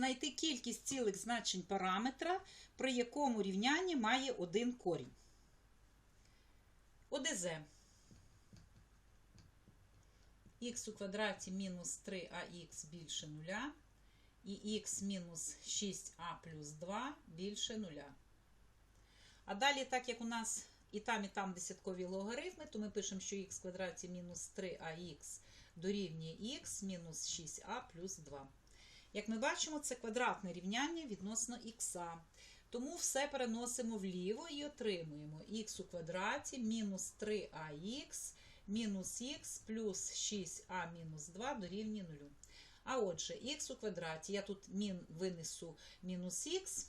знайти кількість цілих значень параметра, при якому рівняння має один корінь. ОДЗ. х у квадраті мінус 3ах більше нуля і х мінус 6а плюс 2 більше нуля. А далі, так як у нас і там, і там десяткові логарифми, то ми пишемо, що х в квадраті мінус 3ах дорівнює х мінус 6а плюс 2. Як ми бачимо, це квадратне рівняння відносно х. Тому все переносимо вліво і отримуємо х у квадраті мінус 3ах мінус х плюс 6а мінус 2 дорівнює 0. А отже, х у квадраті, я тут мін винесу мінус х,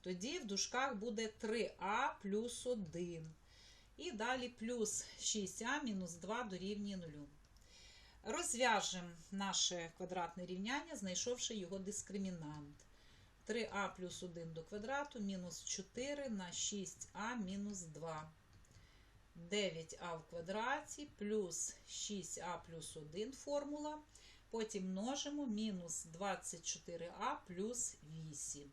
тоді в дужках буде 3а плюс 1. І далі плюс 6а мінус 2 дорівнює 0. Розв'яжемо наше квадратне рівняння, знайшовши його дискримінант. 3а плюс 1 до квадрату мінус 4 на 6а мінус 2. 9а в квадраті плюс 6а плюс 1 формула. Потім множимо мінус 24а плюс 8.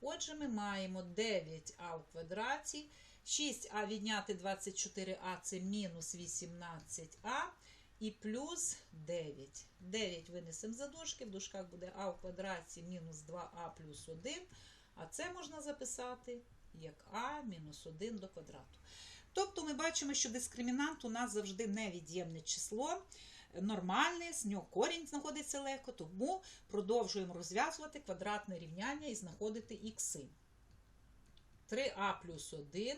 Отже, ми маємо 9а в квадраті. 6а відняти 24а це мінус 18а і плюс 9. 9 винесемо за дужки, в дужках буде а в квадраті мінус 2а плюс 1. А це можна записати як а мінус 1 до квадрату. Тобто ми бачимо, що дискримінант у нас завжди невід'ємне число, нормальне, з нього корінь знаходиться легко, тому продовжуємо розв'язувати квадратне рівняння і знаходити ікси. 3а плюс 1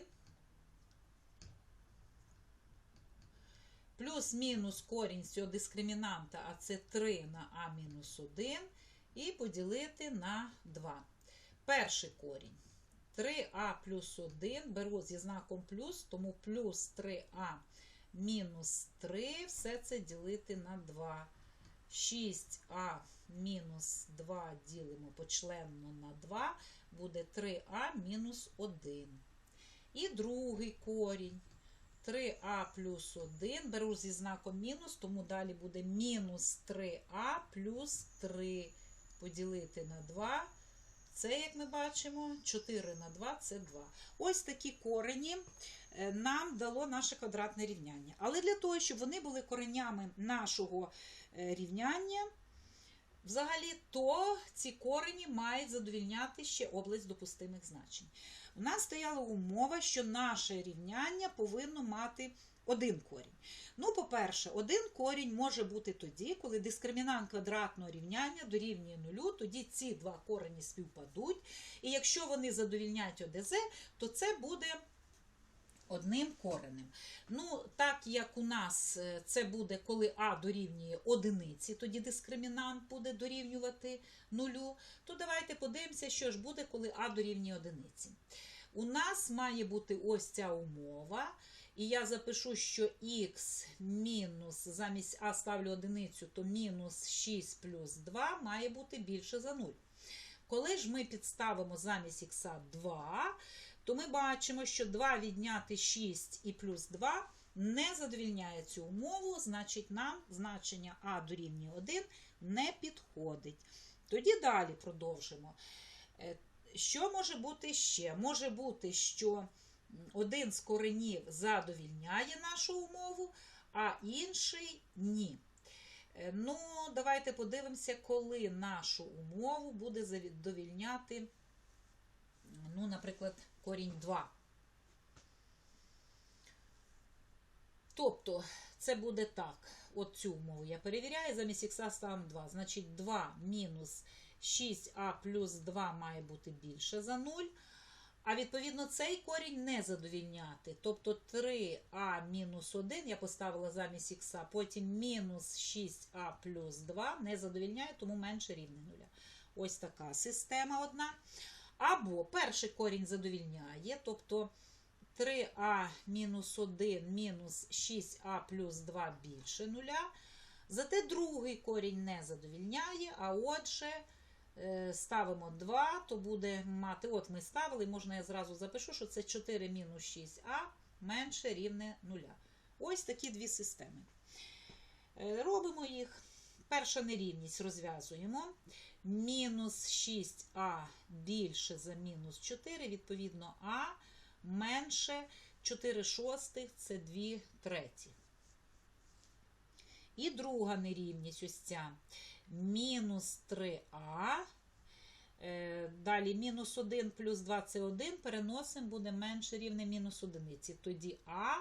плюс-мінус корінь цього дискримінанта, а це 3 на а мінус 1, і поділити на 2. Перший корінь. 3а плюс 1 беру зі знаком плюс, тому плюс 3а мінус 3, все це ділити на 2. 6а мінус 2 ділимо почленно на 2, буде 3а мінус 1. І другий корінь. 3а плюс 1, беру зі знаком мінус, тому далі буде мінус 3а плюс 3 поділити на 2. Це, як ми бачимо, 4 на 2 це 2. Ось такі корені е, нам дало наше квадратне рівняння. Але для того, щоб вони були коренями нашого е, рівняння, взагалі, то ці корені мають задовільняти ще область допустимих значень. У нас стояла умова, що наше рівняння повинно мати один корінь. Ну, по-перше, один корінь може бути тоді, коли дискримінант квадратного рівняння дорівнює нулю, тоді ці два корені співпадуть. І якщо вони задовільнять ОДЗ, то це буде одним коренем. Ну, так як у нас е, це буде, коли А дорівнює одиниці, тоді дискримінант буде дорівнювати нулю, то давайте подивимося, що ж буде, коли А дорівнює одиниці. У нас має бути ось ця умова. І я запишу, що х мінус, замість А ставлю одиницю, то мінус 6 плюс 2 має бути більше за 0. Коли ж ми підставимо замість х 2, то ми бачимо, що 2 відняти 6 і плюс 2 не задовільняє цю умову, значить, нам значення А дорівнює 1 не підходить. Тоді далі продовжимо. Е, Що може бути ще? Може бути, що один з коренів задовільняє нашу умову, а інший ні. Е, Ну, давайте подивимося, коли нашу умову буде задовільняти, ну, наприклад, корінь 2. Тобто, це буде так. От цю умову я перевіряю, замість х ставимо 2. Значить, 2 мінус 6а плюс 2 має бути більше за 0. А відповідно цей корінь не задовільняти. Тобто 3а мінус 1 я поставила замість х, потім мінус 6а плюс 2 не задовільняє, тому менше рівне 0. Ось така система одна. Або перший корінь задовільняє, тобто 3а мінус 1 мінус 6а плюс 2 більше 0. Зате другий корінь не задовільняє, а отже. Е, ставимо 2, то буде мати, от ми ставили, можна я зразу запишу, що це 4 мінус 6а менше рівне 0. Ось такі дві системи. Е, Робимо їх. Перша нерівність розв'язуємо. Мінус 6а більше за мінус 4, відповідно, а менше 4 шостих це 2 треті. І друга нерівність ось ця. Мінус 3а. Е, Далі мінус 1 плюс 2 це 1. Переносимо, буде менше рівне мінус 1. Тоді а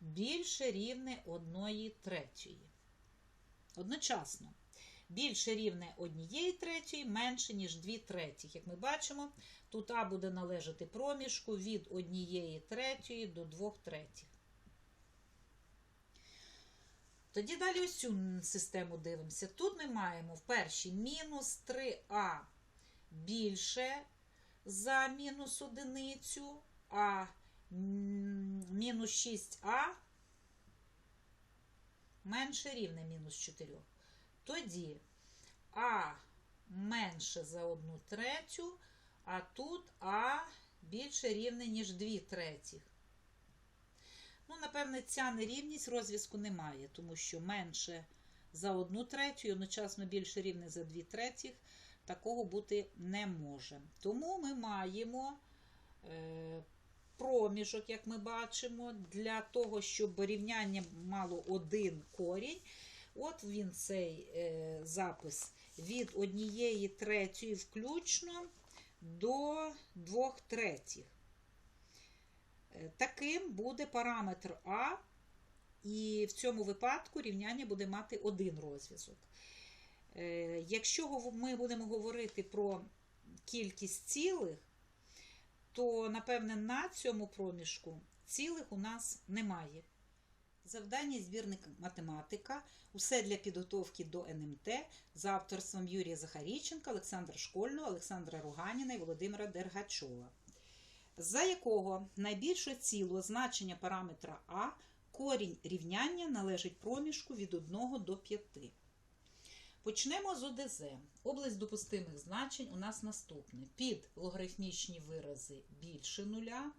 більше рівне 1 третьої. Одночасно. Більше рівне 1 третьої, менше, ніж 2 третіх. Як ми бачимо, тут А буде належати проміжку від 1 третьої до 2 третіх. Тоді далі ось цю систему дивимося. Тут ми маємо в першій мінус 3а більше за мінус одиницю, а мінус 6а менше рівне мінус 4. Тоді а менше за 1 третю, а тут а більше рівне, ніж 2 третіх. Ну, напевне, ця нерівність розв'язку немає, тому що менше за 1 третю і одночасно більше рівне за 2 третіх, такого бути не може. Тому ми маємо е, проміжок, як ми бачимо, для того, щоб рівняння мало один корінь. От він цей е, запис від 1 третьої включно до 2 третіх. Е, Таким буде параметр А, і в цьому випадку рівняння буде мати один розв'язок. Е, Якщо ми будемо говорити про кількість цілих, то, напевне, на цьому проміжку цілих у нас немає. Завдання збірник математика. Усе для підготовки до НМТ за авторством Юрія Захаріченка, Олександра Школьного, Олександра Руганіна і Володимира Дергачова за якого найбільше цілого значення параметра А корінь рівняння належить проміжку від 1 до 5. Почнемо з ОДЗ. Область допустимих значень у нас наступне. Під логарифмічні вирази більше нуля.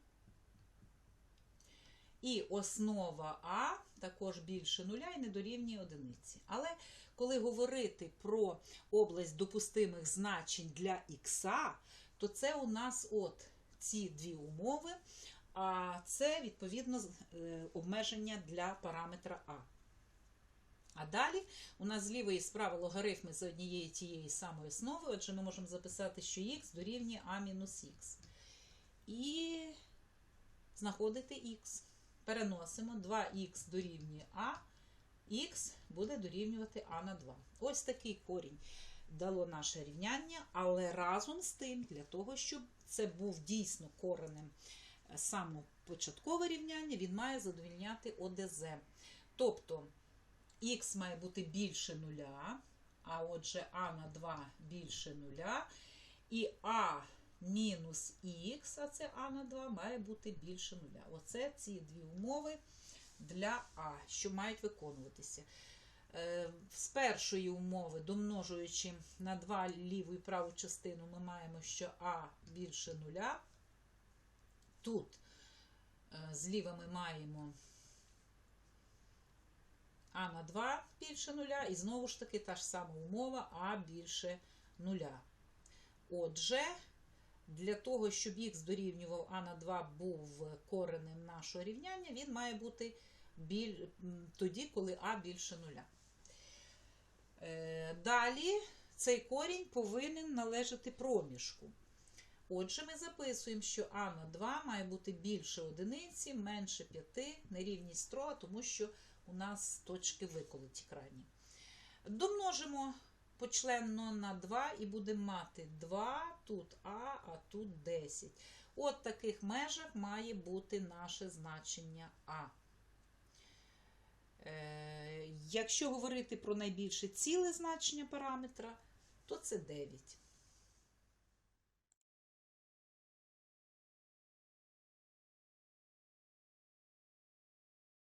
І основа А також більше нуля і не дорівнює одиниці. Але коли говорити про область допустимих значень для х, то це у нас от ці дві умови, а це відповідно е, обмеження для параметра А. А далі у нас зліва і справа логарифми з однієї тієї самої основи, отже, ми можемо записати, що х дорівнює а мінус х. І знаходити х. Переносимо 2х дорівнює а, х буде дорівнювати а на 2. Ось такий корінь дало наше рівняння, але разом з тим, для того, щоб це був дійсно коренем е, саме початкове рівняння, він має задовільняти ОДЗ. Тобто х має бути більше нуля, а отже а на 2 більше нуля, і а мінус х, а це а на 2, має бути більше нуля. Оце ці дві умови для А, що мають виконуватися. Е, З першої умови, домножуючи на 2 ліву і праву частину, ми маємо, що А більше нуля. Тут е, зліва ми маємо А на 2 більше нуля, і знову ж таки та ж сама умова А більше нуля. Отже, для того, щоб х дорівнював А на 2 був коренем нашого рівняння, він має бути біль... тоді, коли А більше нуля. Е, Далі цей корінь повинен належати проміжку. Отже, ми записуємо, що А на 2 має бути більше одиниці, менше 5, нерівність строга, тому що у нас точки виколоті крайні. Домножимо почленно на 2 і будемо мати 2, тут А, а тут 10. От таких межах має бути наше значення А. Е, Якщо говорити про найбільше ціле значення параметра, то це 9.